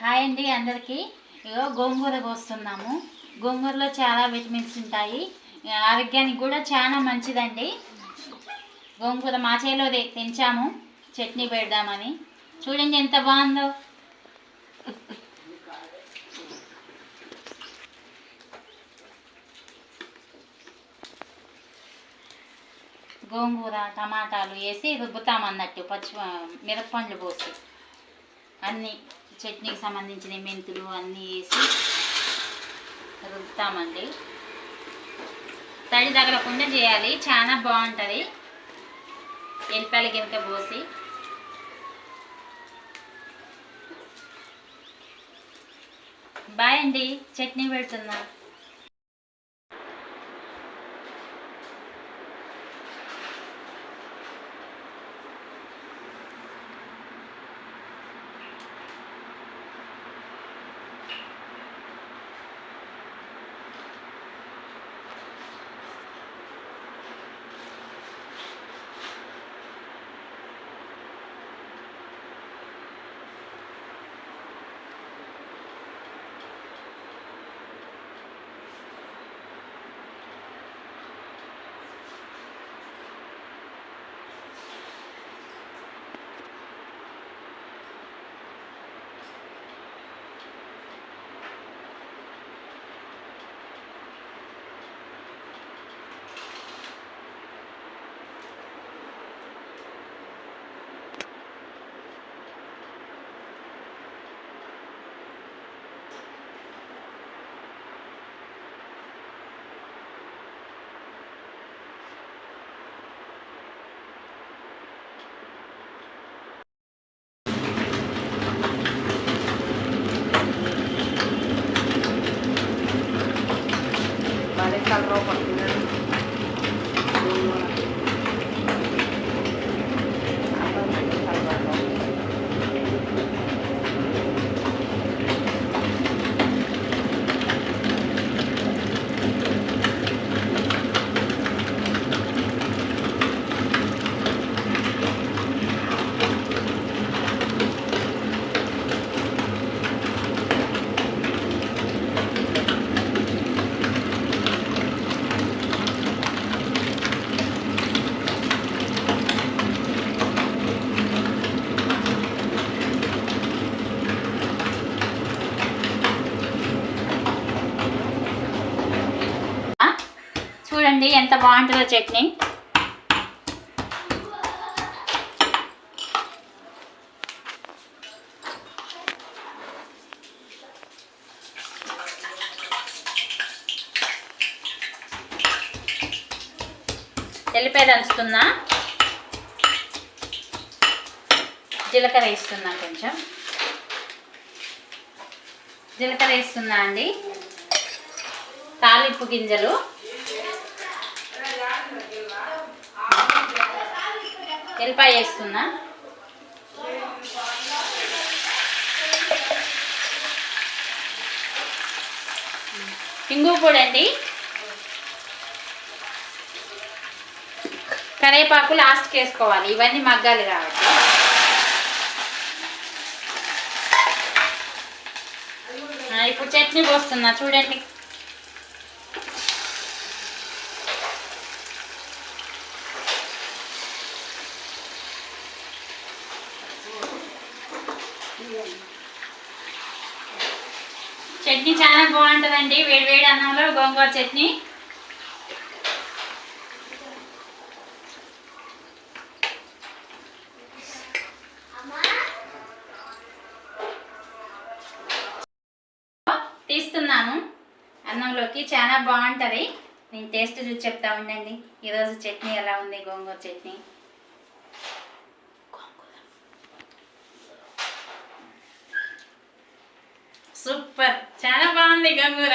Hi అండి అందరికీ. ఇగో గోంగూర కోస్తున్నాము. గోంగూరలో చాలా విటమిన్స్ ఉంటాయి. ఆరోగ్యానికి కూడా చాలా మంచిదండి. గోంగూర మా చేలో తెంచాము. చట్నీ పెడదామని. చూడండి ఎంత బాగుందో. గోంగూర టమాటాలు వేసి రుబ్బుతామన్నట్టు పచ్చి మిరపండ్లు పోసి. అన్నీ. చట్నీకి సంబంధించిన మెంతులు అన్నీ వేసి రుబ్బుతామండి తడి తగలకుండా చేయాలి చాలా బాగుంటుంది. ఎల్లిపాయలు గినక పోసి. బాయ్ అండి చట్నీ పెడుతున్నా. al rojo al final. చూడండి ఎంత బాగుంటుందో చట్నీ. ఎల్లిపాయ దంచుతున్నా. జీలకర్ర వేస్తున్నా కొంచెం. జీలకర్ర వేస్తున్నా అండి. తాలింపు గింజలు. ఎల్లిపాయ వేస్తున్నా. ఇంగు పొడి అండి. కరివేపాకు లాస్ట్కి వేసుకోవాలి. ఇవన్నీ మగ్గాలి కాబట్టి. ఇప్పుడు చట్నీ పోస్తున్నా. చూడండి. చట్నీ చాలా బాగుంటుందండి. వేడి వేడి అన్నంలో గోంగూర చట్నీ. తీస్తున్నాను. అన్నంలోకి చాలా బాగుంటుంది. నేను టేస్ట్ చూసి చెప్తా ఉండండి. ఈరోజు చట్నీ ఎలా ఉంది? గోంగూర చట్నీ. సూపర్. చాలా బాగుంది గోంగూర.